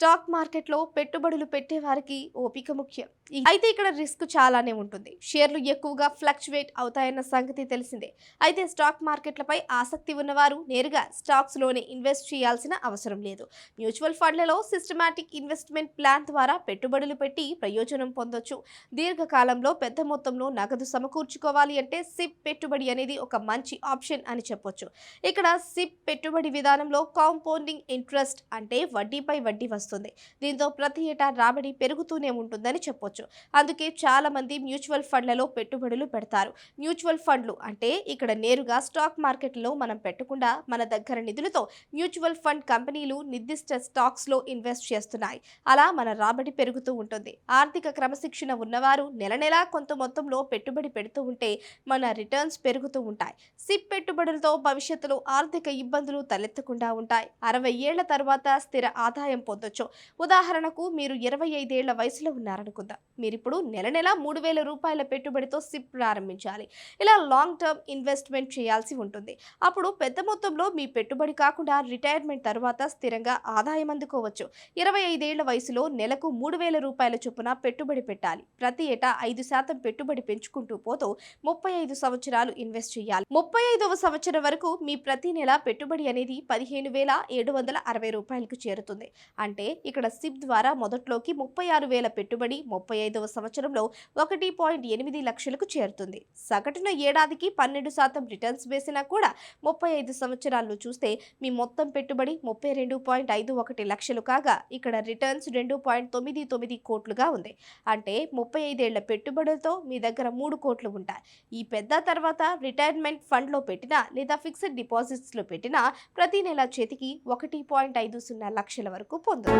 Stock మార్కెట్లో పెట్టుబడులు పెట్టే వారికి ఓపిక ముఖ్యం. అయితే ఇక్కడ రిస్క్ చాలానే ఉంటుంది. షేర్లు ఎక్కువగా ఫ్లక్చువేట్ అవుతాయన్న సంగతి తెలిసిందే. అయితే స్టాక్ మార్కెట్లపై ఆసక్తి ఉన్నవారు నేరుగా స్టాక్స్లోనే ఇన్వెస్ట్ చేయాల్సిన అవసరం లేదు. మ్యూచువల్ ఫండ్లలో సిస్టమాటిక్ ఇన్వెస్ట్మెంట్ ప్లాన్ ద్వారా పెట్టుబడులు పెట్టి ప్రయోజనం పొందొచ్చు. దీర్ఘకాలంలో పెద్ద మొత్తంలో నగదు సమకూర్చుకోవాలి అంటే సిప్ పెట్టుబడి అనేది ఒక మంచి ఆప్షన్ అని చెప్పొచ్చు. ఇక్కడ సిప్ పెట్టుబడి విధానంలో కాంపౌండింగ్ ఇంట్రెస్ట్ అంటే వడ్డీపై వడ్డీ వస్తుంది దీంతో ప్రతి ఏటా రాబడి పెరుగుతూనే ఉంటుందని చెప్పొచ్చు. అందుకే చాలా మంది మ్యూచువల్ ఫండ్లలో పెట్టుబడులు పెడతారు. మ్యూచువల్ ఫండ్లు అంటే ఇక్కడ నేరుగా స్టాక్ మార్కెట్లో మనం పెట్టకుండా మన దగ్గర నిధులతో మ్యూచువల్ ఫండ్ కంపెనీలు నిర్దిష్ట స్టాక్స్లో ఇన్వెస్ట్ చేస్తున్నాయి. అలా మన రాబడి పెరుగుతూ ఉంటుంది. ఆర్థిక క్రమశిక్షణ ఉన్నవారు నెల నెలా కొంత మొత్తంలో పెట్టుబడి పెడుతూ ఉంటే మన రిటర్న్స్ పెరుగుతూ ఉంటాయి. సిప్ పెట్టుబడులతో భవిష్యత్తులో ఆర్థిక ఇబ్బందులు తలెత్తకుండా ఉంటాయి. అరవై ఏళ్ళ తర్వాత స్థిర ఆదాయం పొందొచ్చు. ఉదాహరణకు మీరు ఇరవై ఐదేళ్ళ వయసులో ఉన్నారనుకుందాం. మీరిప్పుడు నెల నెల మూడు వేల రూపాయల పెట్టుబడితో సిప్ ప్రారంభించాలి. ఇలా లాంగ్ టర్మ్ ఇన్వెస్ట్మెంట్ చేయాల్సి ఉంటుంది. అప్పుడు పెద్ద మొత్తంలో మీ పెట్టుబడి కాకుండా రిటైర్మెంట్ తర్వాత స్థిరంగా ఆదాయం అందుకోవచ్చు. ఇరవై ఐదేళ్ళ వయసులో నెలకు మూడు వేల రూపాయల చొప్పున పెట్టుబడి పెట్టాలి. ప్రతి ఏటా ఐదు శాతం పెట్టుబడి పెంచుకుంటూ పోతూ ముప్పై ఐదు సంవత్సరాలు ఇన్వెస్ట్ చేయాలి. ముప్పై ఐదవ సంవత్సరం వరకు మీ ప్రతి నెల పెట్టుబడి అనేది పదిహేను వేల ఏడు వందల అరవై రూపాయలకు చేరుతుంది. అంటే ఇక్కడ సిప్ ద్వారా మొదట్లోకి ముప్పై ఆరు వేల పెట్టుబడి ముప్పై ఐదవ సంవత్సరంలో ఒకటి పాయింట్ ఎనిమిది లక్షలకు చేరుతుంది. సగటున ఏడాదికి పన్నెండు శాతం రిటర్న్స్ వేసినా కూడా ముప్పై ఐదు సంవత్సరాల్లో చూస్తే మీ మొత్తం పెట్టుబడి ముప్పై రెండు పాయింట్ ఐదు ఒకటి లక్షలు కాగా ఇక్కడ రిటర్న్స్ రెండు పాయింట్ తొమ్మిది తొమ్మిది కోట్లుగా ఉంది. అంటే ముప్పై ఐదేళ్ళ పెట్టుబడులతో మీ దగ్గర మూడు కోట్లు ఉంటాయి. ఈ పెద్ద తర్వాత రిటైర్మెంట్ ఫండ్లో పెట్టినా లేదా ఫిక్స్డ్ డిపాజిట్స్లో పెట్టినా ప్రతి నెల చేతికి ఒకటి పాయింట్ ఐదు సున్నా లక్షల వరకు పొందారు